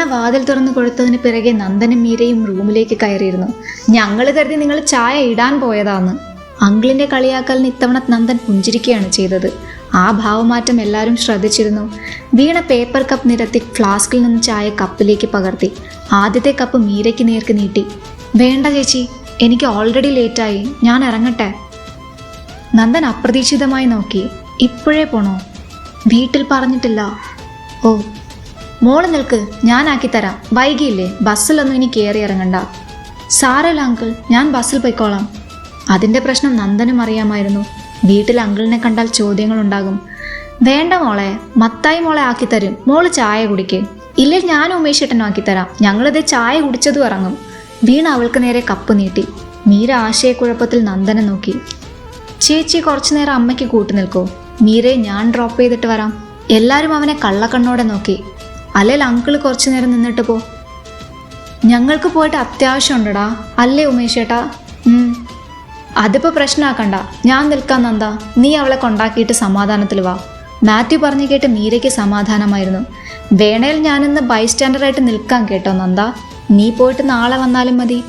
വീണ വാതിൽ തുറന്നു കൊടുത്തതിന് പിറകെ നന്ദനും മീരയും റൂമിലേക്ക് കയറിയിരുന്നു. ഞങ്ങൾ കരുതി നിങ്ങൾ ചായ ഇടാൻ പോയതാന്ന്. അങ്കിളിന്റെ കളിയാക്കലിന് ഇത്തവണ നന്ദൻ പുഞ്ചിരിക്കുകയാണ് ചെയ്തത്. ആ ഭാവമാറ്റം എല്ലാവരും ശ്രദ്ധിച്ചിരുന്നു. വീണ പേപ്പർ കപ്പ് നിരത്തി ഫ്ലാസ്കിൽ നിന്ന് ചായ കപ്പിലേക്ക് പകർത്തി. ആദ്യത്തെ കപ്പ് മീരയ്ക്ക് നേർക്ക് നീട്ടി. വേണ്ട ചേച്ചി എനിക്ക് ഓൾറെഡി ലേറ്റായി ഞാൻ ഇറങ്ങട്ടെ. നന്ദൻ അപ്രതീക്ഷിതമായി നോക്കി. ഇപ്പോഴേ പോണോ? വീട്ടിൽ പറഞ്ഞിട്ടില്ല. ഓ മോൾ നിൽക്ക് ഞാനാക്കി തരാം. വൈകിയില്ലേ ബസ്സിലൊന്നും ഇനി കയറി ഇറങ്ങണ്ട. സാരല്ല അങ്കിൾ ഞാൻ ബസ്സിൽ പോയിക്കോളാം. അതിന്റെ പ്രശ്നം നന്ദനും അറിയാമായിരുന്നു. വീട്ടിൽ അങ്കിളിനെ കണ്ടാൽ ചോദ്യങ്ങളുണ്ടാകും. വേണ്ട മോളെ മത്തായി മോളെ ആക്കി തരും. മോൾ ചായ കുടിക്ക്. ഇല്ലേ ഞാൻ ഉമേഷ് ഏട്ടനും ആക്കി തരാം. ഞങ്ങളിത് ചായ കുടിച്ചതും ഇറങ്ങും. വീണ അവൾക്ക് നേരെ കപ്പ് നീട്ടി. മീര ആശയക്കുഴപ്പത്തിൽ നന്ദനെ നോക്കി. ചേച്ചി കുറച്ചു നേരം അമ്മയ്ക്ക് കൂട്ടു നിൽക്കൂ. മീരയെ ഞാൻ ഡ്രോപ്പ് ചെയ്തിട്ട് വരാം. എല്ലാവരും അവനെ കള്ളക്കണ്ണോടെ നോക്കി. അല്ലെങ്കിൽ അങ്കിൾ കുറച്ചു നേരം നിന്നിട്ട് പോ. ഞങ്ങൾക്ക് പോയിട്ട് അത്യാവശ്യം ഉണ്ടടാ അല്ലേ ഉമേഷ് ഏട്ടാ? ഉം. അതിപ്പോ പ്രശ്നമാക്കണ്ട ഞാൻ നിൽക്കാൻ നന്ദ. നീ അവളെ കൊണ്ടാക്കിയിട്ട് സമാധാനത്തിൽ വാ. മാത്യു പറഞ്ഞു കേട്ട് മീരയ്ക്ക് സമാധാനമായിരുന്നു. വേണേൽ ഞാനിന്ന് ബൈസ്റ്റാൻഡറായിട്ട് നിൽക്കാൻ കേട്ടോ നന്ദ. നീ പോയിട്ട് നാളെ വന്നാലും മതി.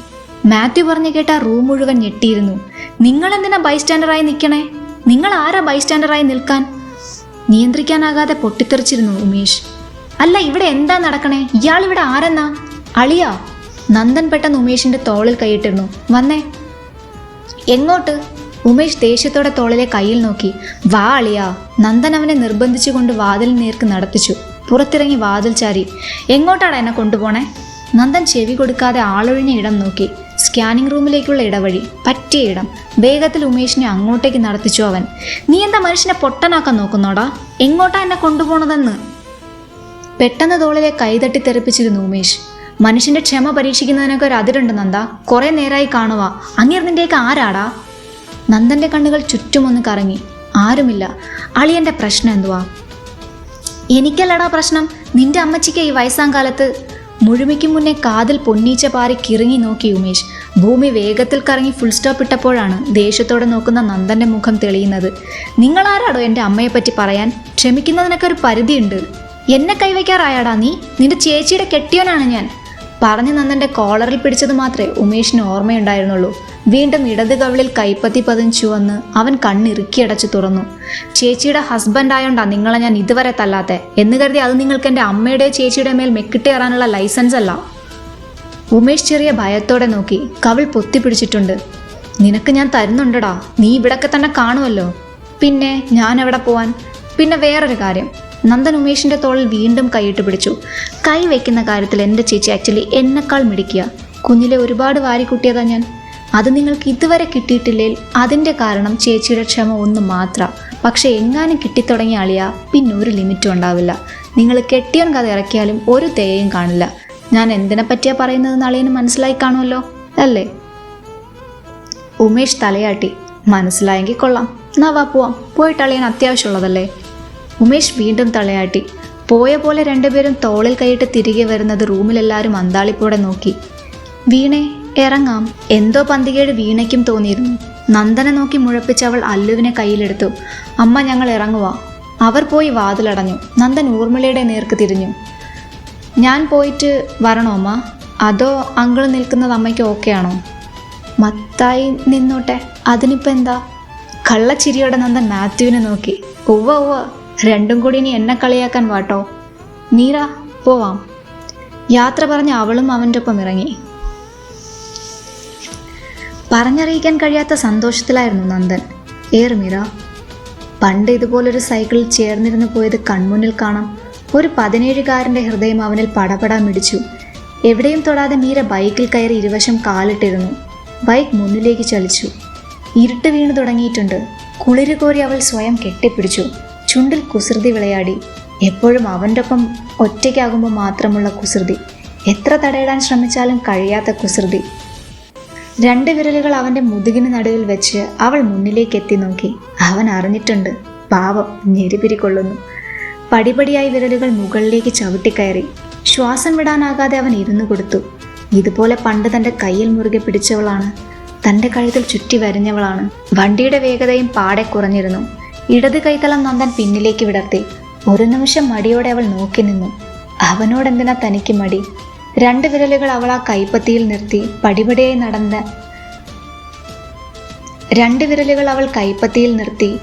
മാത്യു പറഞ്ഞു കേട്ട റൂം മുഴുവൻ ഞെട്ടിയിരുന്നു. നിങ്ങൾ എന്തിനാ ബൈസ്റ്റാൻഡറായി നിൽക്കണേ? നിങ്ങൾ ആരാ ബൈസ്റ്റാൻഡറായി നിൽക്കാൻ? നിയന്ത്രിക്കാനാകാതെ പൊട്ടിത്തെറിച്ചിരുന്നു ഉമേഷ്. അല്ല ഇവിടെ എന്താ നടക്കണേ? ഇയാൾ ഇവിടെ ആരെന്നാ? അളിയാ നന്ദൻ പെട്ടെന്ന് ഉമേഷിന്റെ തോളിൽ കൈയിട്ടിരുന്നു. വന്നേ. എങ്ങോട്ട്? ഉമേഷ് ദേഷ്യത്തോടെ തോളിലെ കയ്യിൽ നോക്കി. വാ അളിയാ. നന്ദൻ അവനെ നിർബന്ധിച്ചുകൊണ്ട് വാതിൽ നേർക്ക് നടത്തിച്ചു. പുറത്തിറങ്ങി വാതിൽ ചാരി. എങ്ങോട്ടാണ് എന്നെ കൊണ്ടുപോണേ? നന്ദൻ ചെവി കൊടുക്കാതെ ആളൊഴിഞ്ഞ ഇടം നോക്കി. സ്കാനിംഗ് റൂമിലേക്കുള്ള ഇടവഴി. പറ്റിയ ഇടം. വേഗത്തിൽ ഉമേഷിനെ അങ്ങോട്ടേക്ക് നടത്തിച്ചു അവൻ. നീ എന്താ മനുഷ്യനെ പൊട്ടനാക്കാൻ നോക്കുന്നോടാ? എങ്ങോട്ടാ എന്നെ കൊണ്ടുപോണതെന്ന്? പെട്ടെന്ന് തോളിലെ കൈതട്ടി തെറിപ്പിച്ചിരുന്നു ഉമേഷ്. മനുഷ്യന്റെ ക്ഷമ പരീക്ഷിക്കുന്നതിനൊക്കെ ഒരു അതിരുണ്ട് നന്ദ. കുറെ നേരായി കാണുക അങ്ങേർ നിന്റെയൊക്കെ ആരാടാ? നന്ദന്റെ കണ്ണുകൾ ചുറ്റുമൊന്ന് കറങ്ങി. ആരുമില്ല. അളിയന്റെ പ്രശ്നം എന്തുവാ? എനിക്കല്ലടാ പ്രശ്നം. നിന്റെ അമ്മച്ചിക്ക് ഈ വയസ്സാം കാലത്ത് മുഴുമിക്കും മുന്നേ കാതിൽ പൊന്നീച്ച പാറി കിറങ്ങി നോക്കി ഉമേഷ്. ഭൂമി വേഗത്തിൽ കറങ്ങി ഫുൾ സ്റ്റോപ്പ് ഇട്ടപ്പോഴാണ് ദേഷ്യത്തോടെ നോക്കുന്ന നന്ദന്റെ മുഖം തെളിയുന്നത്. നിങ്ങളാരാടോ എന്റെ അമ്മയെപ്പറ്റി പറയാൻ? ക്ഷമിക്കുന്നതിനൊക്കെ ഒരു പരിധിയുണ്ട്. എന്നെ കൈവയ്ക്കാറായാടാ നീ. നിന്റെ ചേച്ചിയുടെ കെട്ടിയോനാണ് ഞാൻ. പറഞ്ഞു നന്ദന്റെ കോളറിൽ പിടിച്ചത് മാത്രമേ ഉമേഷിന് ഓർമ്മയുണ്ടായിരുന്നുള്ളൂ. വീണ്ടും ഇടത് കവിളിൽ കൈപ്പത്തി പതിഞ്ചു വന്ന് അവൻ കണ്ണിറുക്കിയടച്ചു തുറന്നു. ചേച്ചിയുടെ ഹസ്ബൻഡ് ആയോണ്ടാ നിങ്ങളെ ഞാൻ ഇതുവരെ തല്ലാത്തെ. എന്ന് കരുതി അത് നിങ്ങൾക്ക് എന്റെ അമ്മയുടെ ചേച്ചിയുടെ മേൽ മെക്കിട്ടേറാനുള്ള ലൈസൻസ് അല്ല. ഉമേഷ് ചെറിയ ഭയത്തോടെ നോക്കി. കവിൾ പൊത്തിപ്പിടിച്ചിട്ടുണ്ട് നിനക്ക് ഞാൻ തരുന്നുണ്ടടാ. നീ ഇവിടൊക്കെ തന്നെ കാണുമല്ലോ. പിന്നെ ഞാൻ എവിടെ പോവാൻ? പിന്നെ വേറൊരു കാര്യം. നന്ദൻ ഉമേഷിന്റെ തോളിൽ വീണ്ടും കൈയിട്ട് പിടിച്ചു. കൈ വയ്ക്കുന്ന കാര്യത്തിൽ എന്റെ ചേച്ചി ആക്ച്വലി എന്നെക്കാൾ മിടിക്കുക കുഞ്ഞിലെ ഒരുപാട് വാരിക്കുട്ടിയതാ ഞാൻ. അത് നിങ്ങൾക്ക് ഇതുവരെ കിട്ടിയിട്ടില്ലേൽ അതിന്റെ കാരണം ചേച്ചിയുടെ ക്ഷമ ഒന്ന് മാത്രം. പക്ഷേ എങ്ങാനും കിട്ടിത്തുടങ്ങിയ ആളിയാ പിന്നെ ഒരു ലിമിറ്റും ഉണ്ടാവില്ല. നിങ്ങൾ കെട്ടിയൻ കഥ ഇറക്കിയാലും ഒരു തേയും കാണില്ല. ഞാൻ എന്തിനെ പറ്റിയാ പറയുന്നത് അളിയന് മനസ്സിലായി കാണുമല്ലോ അല്ലേ? ഉമേഷ് തലയാട്ടി. മനസ്സിലായെങ്കിൽ കൊള്ളാം. വാ പോവാം. പോയിട്ട് അളിയൻ അത്യാവശ്യമുള്ളതല്ലേ? ഉമേഷ് വീണ്ടും തളയാട്ടി പോയ പോലെ രണ്ടുപേരും തോളിൽ കൈയിട്ട് തിരികെ വരുന്നത് റൂമിലെല്ലാവരും അന്താളിപ്പോടെ നോക്കി. വീണേ ഇറങ്ങാം. എന്തോ പന്തികേട് വീണയ്ക്കും തോന്നിയിരുന്നു. നന്ദനെ നോക്കി മുഴപ്പിച്ച് അവൾ അല്ലുവിനെ കയ്യിലെടുത്തു. അമ്മ ഞങ്ങൾ ഇറങ്ങുവാ. അവർ പോയി വാതിലടഞ്ഞു. നന്ദൻ ഊർമിളയുടെ നേർക്ക് തിരിഞ്ഞു. ഞാൻ പോയിട്ട് വരണോ അമ്മ? അതോ അങ്കിൾ നിൽക്കുന്നത് അമ്മയ്ക്ക് ഓക്കെ ആണോ മത്തായി നിന്നോട്ടെ. അതിനിപ്പോൾ എന്താ കള്ളച്ചിരിയോടെ നന്ദൻ മാത്യുവിനെ നോക്കി. ഉവ്വ ഉവ്വ. രണ്ടും കൂടി ഇനി എന്നെ കളിയാക്കാൻ വാട്ടോ. നീറ പോവാം. യാത്ര പറഞ്ഞ് അവളും അവന്റെ ഒപ്പം ഇറങ്ങി. പറഞ്ഞറിയിക്കാൻ കഴിയാത്ത സന്തോഷത്തിലായിരുന്നു നന്ദൻ. ഏർ മീറ പണ്ട് ഇതുപോലൊരു സൈക്കിളിൽ ചേർന്നിരുന്ന് പോയത് കൺമുന്നിൽ കാണാം. ഒരു പതിനേഴുകാരന്റെ ഹൃദയം അവനിൽ പടപടാ മിടിച്ചു. എവിടെയും തൊടാതെ മീര ബൈക്കിൽ കയറി ഇരുവശം കാലിട്ടിരുന്നു. ബൈക്ക് മുന്നിലേക്ക് ചലിച്ചു. ഇരുട്ട് വീണു തുടങ്ങിയിട്ടുണ്ട്. കുളിര് കോരി അവൾ സ്വയം കെട്ടിപ്പിടിച്ചു. ചുണ്ടിൽ കുസൃതി വിളയാടി. എപ്പോഴും അവന്റെ ഒപ്പം ഒറ്റയ്ക്കാകുമ്പോൾ മാത്രമുള്ള കുസൃതി. എത്ര തടയിടാൻ ശ്രമിച്ചാലും കഴിയാത്ത കുസൃതി. രണ്ട് വിരലുകൾ അവന്റെ മുതുകിന് നടുവിൽ വെച്ച് അവൾ മുന്നിലേക്ക് എത്തി നോക്കി. അവൻ അറിഞ്ഞിട്ടുണ്ട്. പാവം ഞെരിപിരി കൊള്ളുന്നു പടിപടിയായി വിരലുകൾ മുകളിലേക്ക് ചവിട്ടിക്കയറി. ശ്വാസം വിടാനാകാതെ അവൻ ഇരുന്നു കൊടുത്തു. ഇതുപോലെ പണ്ട് തന്റെ കയ്യിൽ മുറുകെ പിടിച്ചവളാണ്. തന്റെ കഴുത്തിൽ ചുറ്റി വരിഞ്ഞവളാണ്. വണ്ടിയുടെ വേഗതയും പാടെ കുറഞ്ഞിരുന്നു. ഇടത് കൈത്തളം നന്ദൻ പിന്നിലേക്ക് വിടർത്തി. ഒരു നിമിഷം മടിയോടെ അവൾ നോക്കി നിന്നു. അവനോടെന്തിനാ തനിക്ക് മടി? രണ്ട് വിരലുകൾ അവൾ ആ കൈപ്പത്തിയിൽ നിർത്തി പടിപടിയായി നടന്ന് രണ്ട് വിരലുകൾ അവൾ കൈപ്പത്തിയിൽ നിർത്തി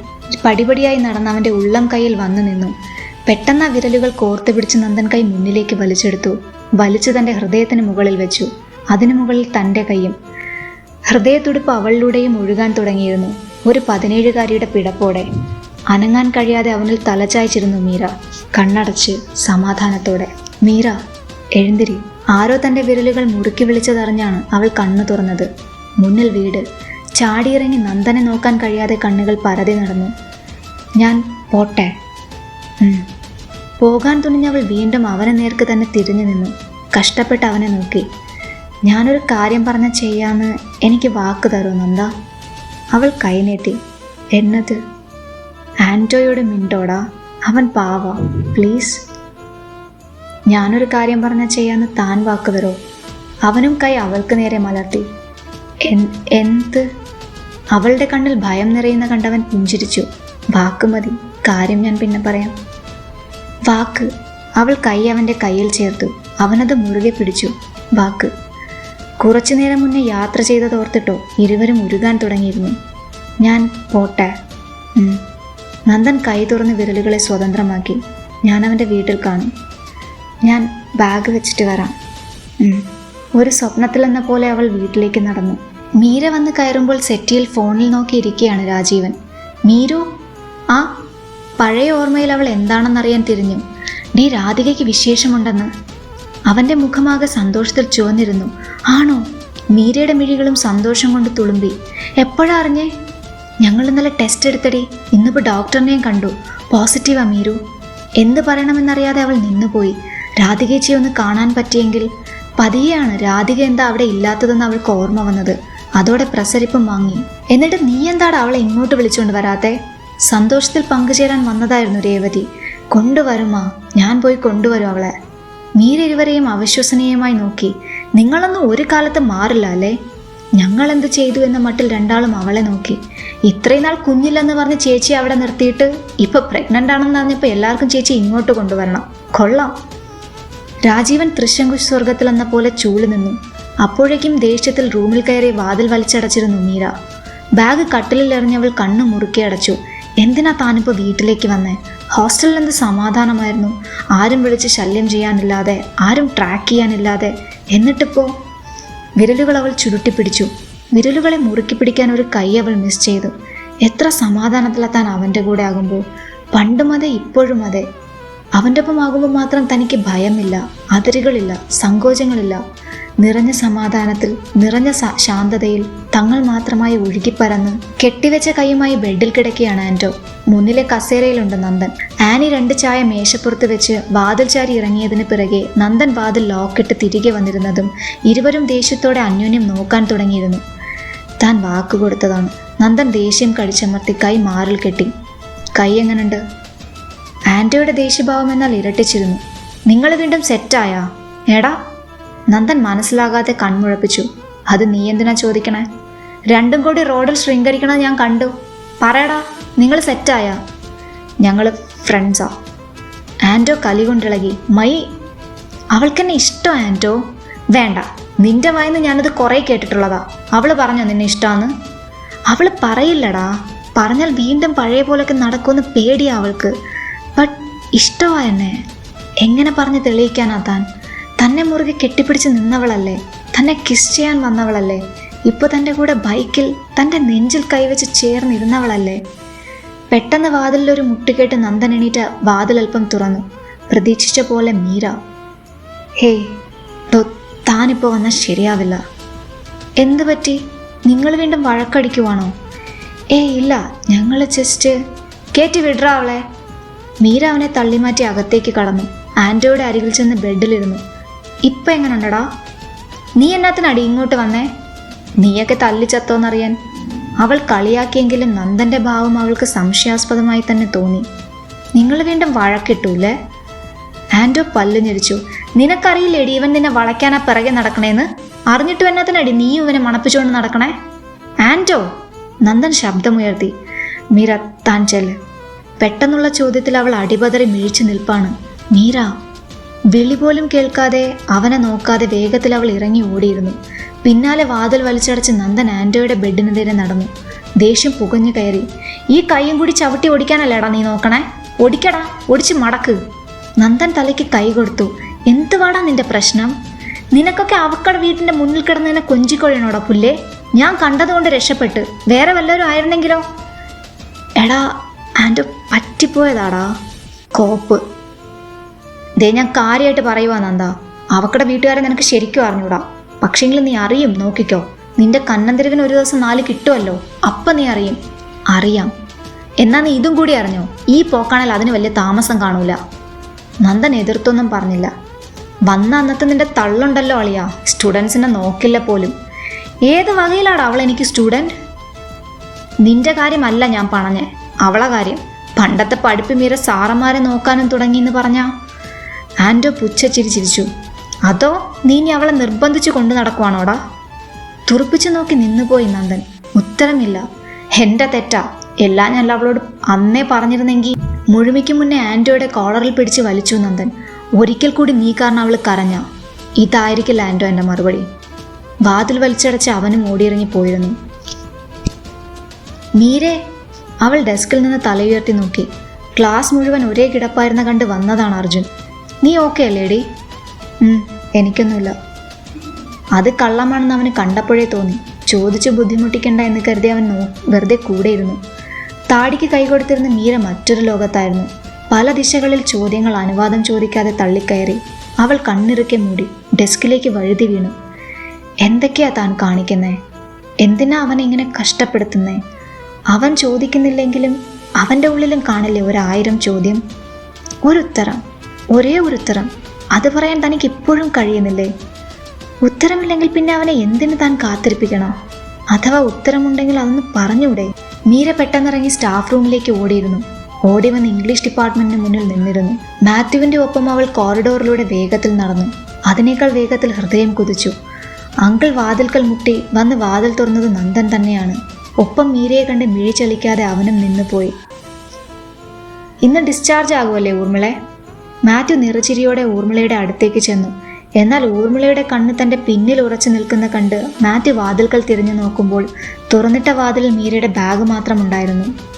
പടിപടിയായി നടന്ന് അവന്റെ ഉള്ളം കൈയിൽ വന്നു നിന്നു. പെട്ടെന്ന് ആ വിരലുകൾ കോർത്തു പിടിച്ച് നന്ദൻ കൈ മുന്നിലേക്ക് വലിച്ചെടുത്തു. വലിച്ചു തന്റെ ഹൃദയത്തിന് മുകളിൽ വെച്ചു. അതിനു മുകളിൽ തന്റെ കൈയും. ഹൃദയത്തുടിപ്പ് അവളിലൂടെയും ഒഴുകാൻ തുടങ്ങിയിരുന്നു. ഒരു പതിനേഴുകാരിയുടെ പിടപ്പോടെ അനങ്ങാൻ കഴിയാതെ അവനിൽ തലചായ്ച്ചിരുന്നു മീര. കണ്ണടച്ച് സമാധാനത്തോടെ. മീര എഴുന്തിരി ആരോ തന്റെ വിരലുകൾ മുറുക്കി വിളിച്ചതറിഞ്ഞാണ് അവൾ കണ്ണു തുറന്നത്. മുന്നിൽ വീട്. ചാടിയിറങ്ങി നന്ദനെ നോക്കാൻ കഴിയാതെ കണ്ണുകൾ പരതി നടന്നു. ഞാൻ പോട്ടെ. പോകാൻ തുണിഞ്ഞവൾ വീണ്ടും അവനെ നേർക്ക് തന്നെ തിരിഞ്ഞു നിന്നു. കഷ്ടപ്പെട്ട് അവനെ നോക്കി. ഞാനൊരു കാര്യം പറഞ്ഞ ചെയ്യാന്ന് എനിക്ക് വാക്ക് തരൂ നന്ദ. അവൾ കൈനീട്ടി. എന്നത്? ആന്റോയോട് മിണ്ടോടാ? അവൻ പാവ. പ്ലീസ്. ഞാനൊരു കാര്യം പറഞ്ഞ ചെയ്യാന്ന് താൻ വാക്ക് തരോ? അവനും കൈ അവൾക്ക് നേരെ മലർത്തി. "എൻ- എന്ത്? അവളുടെ കണ്ണിൽ ഭയം നിറയുന്ന കണ്ടവൻ പുഞ്ചിരിച്ചു. വാക്ക് മതി. കാര്യം ഞാൻ പിന്നെ പറയാം. വാക്ക്. അവൾ കൈ അവന്റെ കയ്യിൽ ചേർത്തു. അവനത് മുറുകെ പിടിച്ചു. വാക്ക്. കുറച്ചു നേരം മുന്നേ യാത്ര ചെയ്തതോർത്തിട്ടോ ഇരുവരും ഉരുകാൻ തുടങ്ങിയിരുന്നു. ഞാൻ പോട്ടെ. നന്ദൻ കൈ തുറന്ന് വിരലുകളെ സ്വതന്ത്രമാക്കി. ഞാൻ അവന്റെ വീട്ടിൽ കാണും. ഞാൻ ബാഗ് വെച്ചിട്ട് വരാം. ഒരു സ്വപ്നത്തിലെന്ന പോലെ അവൾ വീട്ടിലേക്ക് നടന്നു. മീര വന്ന് കയറുമ്പോൾ സെറ്റിയിൽ ഫോണിൽ നോക്കിയിരിക്കുകയാണ് രാജീവൻ. മീരു ആ പഴയ ഓർമ്മയിൽ അവൾ എന്താണെന്നറിയാൻ തിരിഞ്ഞു. ഡി രാധികയ്ക്ക് വിശേഷമുണ്ടെന്ന്. അവന്റെ മുഖമാകെ സന്തോഷത്തിൽ ചുവന്നിരുന്നു. ആണോ? മീരയുടെ മിഴികളും സന്തോഷം കൊണ്ട് തുളുമ്പി. എപ്പോഴാ അറിഞ്ഞേ? ഞങ്ങൾ ഇന്നലെ ടെസ്റ്റ് എടുത്തടി. ഇന്നിപ്പോൾ ഡോക്ടറിനെയും കണ്ടു. പോസിറ്റീവാ മീരു. എന്ത് പറയണമെന്നറിയാതെ അവൾ നിന്നുപോയി. രാധികേച്ചിയെ ഒന്ന് കാണാൻ പറ്റിയെങ്കിൽ. പതിയെയാണ്. രാധിക എന്താ അവിടെ ഇല്ലാത്തതെന്ന് അവൾക്ക് ഓർമ്മ വന്നത്. അതോടെ പ്രസരിപ്പും വാങ്ങി. എന്നിട്ട് നീ എന്താടാ അവളെ ഇങ്ങോട്ട് വിളിച്ചുകൊണ്ട് വരാത്തെ? സന്തോഷത്തിൽ പങ്കുചേരാൻ വന്നതായിരുന്നു രേവതി. കൊണ്ടുവരുമാ. ഞാൻ പോയി കൊണ്ടുവരും അവളെ. മീര ഇരുവരെയും അവിശ്വസനീയമായി നോക്കി. നിങ്ങളൊന്നും ഒരു കാലത്ത് മാറില്ല അല്ലേ? ഞങ്ങൾ എന്ത് ചെയ്തു എന്ന മട്ടിൽ രണ്ടാളും അവളെ നോക്കി. ഇത്രയും നാൾ കുഞ്ഞില്ലെന്ന് പറഞ്ഞ് ചേച്ചി അവിടെ നിർത്തിയിട്ട് ഇപ്പൊ പ്രഗ്നന്റ് ആണെന്ന് പറഞ്ഞപ്പോൾ എല്ലാവർക്കും ചേച്ചി ഇങ്ങോട്ട് കൊണ്ടുവരണം. കൊള്ളാം. രാജീവൻ തൃശങ്കുശ് സ്വർഗത്തിൽ എന്ന പോലെ ചൂളി നിന്നു. അപ്പോഴേക്കും ദേഷ്യത്തിൽ റൂമിൽ കയറി വാതിൽ വലിച്ചടച്ചിരുന്നു മീര. ബാഗ് കട്ടിലിൽ എറിഞ്ഞവൾ കണ്ണു മുറുക്കി അടച്ചു. എന്തിനാ താനിപ്പോൾ വീട്ടിലേക്ക് വന്നേ? ഹോസ്റ്റലിൽ എന്ത് സമാധാനമായിരുന്നു? ആരും വിളിച്ച് ശല്യം ചെയ്യാനില്ലാതെ ആരും ട്രാക്ക് ചെയ്യാനില്ലാതെ. എന്നിട്ടിപ്പോൾ വിരലുകൾ അവൾ ചുരുട്ടിപ്പിടിച്ചു. വിരലുകളെ മുറുക്കി പിടിക്കാൻ ഒരു കൈ അവൾ മിസ് ചെയ്തു. എത്ര സമാധാനത്തിലെത്താൻ അവന്റെ കൂടെ ആകുമ്പോൾ? പണ്ടും അതെ ഇപ്പോഴും അതെ. അവന്റെ ഒപ്പം ആകുമ്പോൾ മാത്രം തനിക്ക് ഭയമില്ല അതിരുകളില്ല സങ്കോചങ്ങളില്ല. നിറഞ്ഞ സമാധാനത്തിൽ നിറഞ്ഞ ശാന്തതയിൽ തങ്ങൾ മാത്രമായി ഒഴുകിപ്പരന്ന് കെട്ടിവെച്ച കൈയുമായി ബെഡിൽ കിടക്കുകയാണ് ആന്റോ മുന്നിലെ കസേരയിലുണ്ട് നന്ദൻ. ആനി രണ്ട് ചായ മേശപ്പുറത്ത് വെച്ച് വാതിൽ ചാരി ഇറങ്ങിയതിന് പിറകെ നന്ദൻ വാതിൽ ലോക്കിട്ട് തിരികെ വന്നിരുന്നതും ഇരുവരും ദേഷ്യത്തോടെ അന്യോന്യം നോക്കാൻ തുടങ്ങിയിരുന്നു. താൻ വാക്ക് കൊടുത്തതാണ്. നന്ദൻ ദേഷ്യം കടിച്ചമർത്തി കൈ മാറിൽ കെട്ടി. കൈ എങ്ങനുണ്ട്? ആന്റോയുടെ ദേഷ്യഭാവം എന്നാൽ ഇരട്ടിച്ചിരുന്നു. നിങ്ങൾ വീണ്ടും സെറ്റായാ എടാ നന്ദൻ മനസ്സിലാകാതെ കൺമുഴപ്പിച്ചു. അത് നീ എന്തിനാ ചോദിക്കണേ? രണ്ടും കൂടി റോഡിൽ ശൃംഗരിക്കണത് ഞാൻ കണ്ടു. പറയടാ നിങ്ങൾ സെറ്റായ? ഞങ്ങൾ ഫ്രണ്ട്സാ ആന്റോ കലി കൊണ്ടിളകി മൈ അവൾക്കെന്നെ ഇഷ്ടം ആന്റോ വേണ്ട നിന്റെ വായിന്ന് ഞാനത് കുറേ കേട്ടിട്ടുള്ളതാ. അവൾ പറഞ്ഞോ നിന്നെ ഇഷ്ടമാന്ന് അവൾ പറയില്ലടാ. പറഞ്ഞാൽ വീണ്ടും പഴയ പോലൊക്കെ നടക്കുമെന്ന് പേടിയാ അവൾക്ക്. ബട്ട് ഇഷ്ടമാ എന്നെ. എങ്ങനെ പറഞ്ഞ് തെളിയിക്കാനാ താൻ? തന്നെ മുറുകെ കെട്ടിപ്പിടിച്ച് നിന്നവളല്ലേ? തന്നെ കിസ് ചെയ്യാൻ വന്നവളല്ലേ? ഇപ്പൊ തന്റെ കൂടെ ബൈക്കിൽ തന്റെ നെഞ്ചിൽ കൈവച്ച് ചേർന്നിരുന്നവളല്ലേ? പെട്ടെന്ന് വാതിലിലൊരു മുട്ടുകേട്ട് നന്ദൻ എണീറ്റ് വാതിലൽപ്പം തുറന്നു. പ്രതീക്ഷിച്ച പോലെ മീര ഹേയ് ഡോ താനിപ്പോൾ വന്നാൽ ശരിയാവില്ല. എന്ത് പറ്റി? നിങ്ങൾ വീണ്ടും വഴക്കടിക്കുവാണോ? ഏ ഇല്ല ഞങ്ങൾ ജസ്റ്റ് കേറ്റി വിടറാ മീര അവനെ തള്ളിമാറ്റി അകത്തേക്ക് കടന്നു. ആന്റോയുടെ അരികിൽ ചെന്ന് ബെഡിലിരുന്നു ഇപ്പം എങ്ങനെയുണ്ടടാ നീ എന്നാത്തിനടി ഇങ്ങോട്ട് വന്നേ? നീയൊക്കെ തല്ലിച്ചത്തോന്നറിയാൻ അവൾ കളിയാക്കിയെങ്കിലും നന്ദന്റെ ഭാവം അവൾക്ക് സംശയാസ്പദമായി തന്നെ തോന്നി. നിങ്ങൾ വീണ്ടും വഴക്കിട്ടൂല്ലേ? ആൻഡോ പല്ലു ഞെരിച്ചു. നിനക്കറിയില്ലേടി ഇവൻ നിന്നെ വളയ്ക്കാനാ പിറകെ നടക്കണേന്ന്? അറിഞ്ഞിട്ട് എന്നാത്തിനടി നീ ഇവനെ മണപ്പിച്ചുകൊണ്ട് നടക്കണേ? ആൻഡോ നന്ദൻ ശബ്ദമുയർത്തി. മീര താൻ ചെല്ല്. പെട്ടെന്നുള്ള ചോദ്യത്തിൽ അവൾ അടിപതറി മിഴിച്ചു നിൽപ്പാണ്. മീര! വിളി പോലും കേൾക്കാതെ അവനെ നോക്കാതെ വേഗത്തിൽ അവൾ ഇറങ്ങി ഓടിയിരുന്നു. പിന്നാലെ വാതിൽ വലിച്ചടച്ച് നന്ദൻ ആന്റോയുടെ ബെഡിനെതിരെ നടന്നു. ദേഷ്യം പുകഞ്ഞു കയറി. ഈ കൈയും കൂടി ചവിട്ടി ഓടിക്കാനല്ലേടാ നീ നോക്കണേ? ഓടിക്കടാ ഓടിച്ച് മടക്ക്. നന്ദൻ തലയ്ക്ക് കൈ കൊടുത്തു. എന്തുവാടാ നിന്റെ പ്രശ്നം? നിനക്കൊക്കെ അവക്കട വീട്ടിന്റെ മുന്നിൽ കിടന്നതിനെ കൊഞ്ചിക്കൊഴിയണോടാ പുല്ലേ? ഞാൻ കണ്ടതുകൊണ്ട് രക്ഷപ്പെട്ട്. വേറെ വല്ലവരും ആയിരുന്നെങ്കിലോ? എടാ ആന്റോ പറ്റിപ്പോയതാടാ. കോപ്പ്. ദേ ഞാൻ കാര്യമായിട്ട് പറയുവാ നന്ദ. അവക്കടെ വീട്ടുകാരെ നിനക്ക് ശരിക്കും അറിഞ്ഞൂടാ. പക്ഷെങ്കിലും നീ അറിയും നോക്കിക്കോ. നിന്റെ കണ്ണന്തിരകൻ ഒരു ദിവസം നാല് കിട്ടുമല്ലോ അപ്പം നീ അറിയും. അറിയാം. എന്നാ നീ ഇതും കൂടി അറിഞ്ഞോ? ഈ പോക്കാണേൽ അതിന് വലിയ താമസം കാണൂല. നന്ദൻ എതിർത്തൊന്നും പറഞ്ഞില്ല. വന്ന അന്നത്തെ നിന്റെ തള്ളുണ്ടല്ലോ അളിയാ. സ്റ്റുഡൻസിനെ നോക്കില്ല പോലും. ഏത് വകയിലാണ് അവൾ എനിക്ക് സ്റ്റുഡന്റ്? നിന്റെ കാര്യമല്ല ഞാൻ പറഞ്ഞേ. അവളെ കാര്യം. പണ്ടത്തെ പഠിപ്പ് മീര സാറന്മാരെ നോക്കാനും തുടങ്ങിയെന്ന് പറഞ്ഞാ. ആന്റോ പുച്ഛച്ചിരി ചിരിച്ചു. അതോ നീ ഇനി അവളെ നിർബന്ധിച്ചു കൊണ്ടു നടക്കുവാണോടാ? തുറപ്പിച്ചു നോക്കി നിന്നുപോയി നന്ദൻ. ഉത്തരമില്ല. എന്റെ തെറ്റാ. എല്ലാം ഞാൻ അവളോട് അന്നേ പറഞ്ഞിരുന്നെങ്കിൽ മുഴുമിക്ക് മുന്നേ ആന്റോയുടെ കോളറിൽ പിടിച്ച് വലിച്ചു നന്ദൻ. ഒരിക്കൽ കൂടി നീ കാരണം അവൾ കരഞ്ഞ. ഇതായിരിക്കില്ല ആന്റോ എന്റെ മറുപടി. വാതിൽ വലിച്ചടച്ച് അവനും ഓടിയിറങ്ങി പോയിരുന്നു. മീരെ അവൾ ഡെസ്കിൽ നിന്ന് തലയുയർത്തി നോക്കി. ക്ലാസ് മുഴുവൻ ഒരേ കിടപ്പായിരുന്ന കണ്ട് വന്നതാണ് അർജുൻ. നീ ഓക്കെ അല്ലേടി? എനിക്കൊന്നുമില്ല. അത് കള്ളമാണെന്ന് അവന് കണ്ടപ്പോഴേ തോന്നി. ചോദിച്ചു ബുദ്ധിമുട്ടിക്കണ്ട എന്ന് കരുതി അവൻ നോ വെറുതെ കൂടെയിരുന്നു. താടിക്ക് കൈ കൊടുത്തിരുന്ന മീര മറ്റൊരു ലോകത്തായിരുന്നു. പല ദിശകളിൽ ചോദ്യങ്ങൾ അനുവാദം ചോദിക്കാതെ തള്ളിക്കയറി അവൾ കണ്ണിറുക്കെ മൂടി ഡെസ്കിലേക്ക് വഴുതി വീണു. എന്തൊക്കെയാ താൻ കാണിക്കുന്നേ? എന്തിനാ അവൻ ഇങ്ങനെ കഷ്ടപ്പെടുത്തുന്നേ? അവൻ ചോദിക്കുന്നില്ലെങ്കിലും അവന്റെ ഉള്ളിലും കാണില്ലേ ഒരായിരം ചോദ്യം? ഒരു ഉത്തരം. ഒരേ ഒരു ഉത്തരം. അത് പറയാൻ തനിക്ക് ഇപ്പോഴും കഴിയുന്നില്ലേ? ഉത്തരമില്ലെങ്കിൽ പിന്നെ അവനെ എന്തിനു താൻ കാത്തിരിപ്പിക്കണോ? അഥവാ ഉത്തരമുണ്ടെങ്കിൽ അതൊന്ന് പറഞ്ഞൂടെ? മീര പെട്ടെന്നിറങ്ങി സ്റ്റാഫ് റൂമിലേക്ക് ഓടിയിരുന്നു. ഓടി വന്ന് ഇംഗ്ലീഷ് ഡിപ്പാർട്ട്മെന്റിന് മുന്നിൽ നിന്നിരുന്നു. മാത്യുവിന്റെ ഒപ്പം അവൾ കോറിഡോറിലൂടെ വേഗത്തിൽ നടന്നു. അതിനേക്കാൾ വേഗത്തിൽ ഹൃദയം കുതിച്ചു. അങ്കിൾ വാതിൽക്കൽ മുട്ടി വന്ന് വാതിൽ തുറന്നത് നന്ദൻ തന്നെയാണ്. ഒപ്പം മീരയെ കണ്ട് മിഴിച്ചളിക്കാതെ അവനും നിന്നുപോയി. ഇന്ന് ഡിസ്ചാർജ് ആകുമല്ലേ ഊർമിളെ? മാത്യു നിറച്ചിരിയോടെ ഊർമിളയുടെ അടുത്തേക്ക് ചെന്നു. എന്നാൽ ഊർമിളയുടെ കണ്ണ് തന്റെ പിന്നിൽ ഉറച്ചു നിൽക്കുന്ന കണ്ട് മാത്യു വാതിൽക്കൽ തിരിഞ്ഞു നോക്കുമ്പോൾ തുറന്നിട്ട വാതിലിൽ മീരയുടെ ബാഗ് മാത്രമുണ്ടായിരുന്നു.